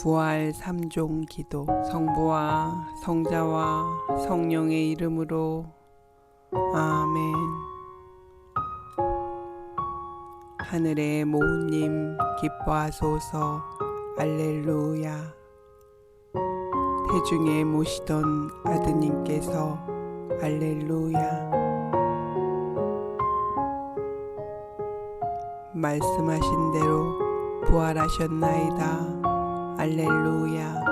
부활 3종 기도. 성부와 성자와 성령의 이름으로. 아멘. 하늘의 모우님 기뻐하소서. 알렐루야. 태중에 모시던 아드님께서 알렐루야. 말씀하신 대로 부활하셨나이다 알렐루야.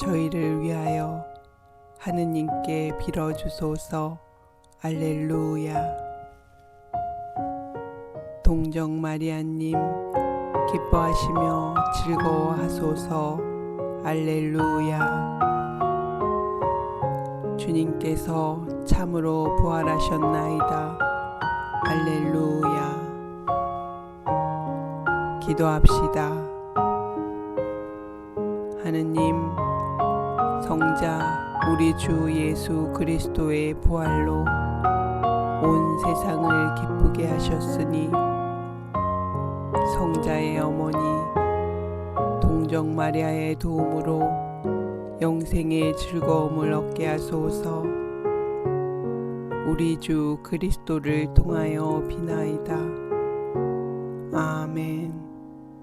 저희를 위하여 하느님께 빌어주소서. 알렐루야. 동정 마리아님 기뻐하시며 즐거워하소서. 알렐루야. 주님께서 참으로 부활하셨나이다. 알렐루야 기도합시다 하느님 성자 우리 주 예수 그리스도의 부활로 온 세상을 기쁘게 하셨으니 성자의 어머니 동정 마리아의 도움으로 영생의 즐거움을 얻게 하소서 우리 주 그리스도를 통하여 비나이다. 아멘.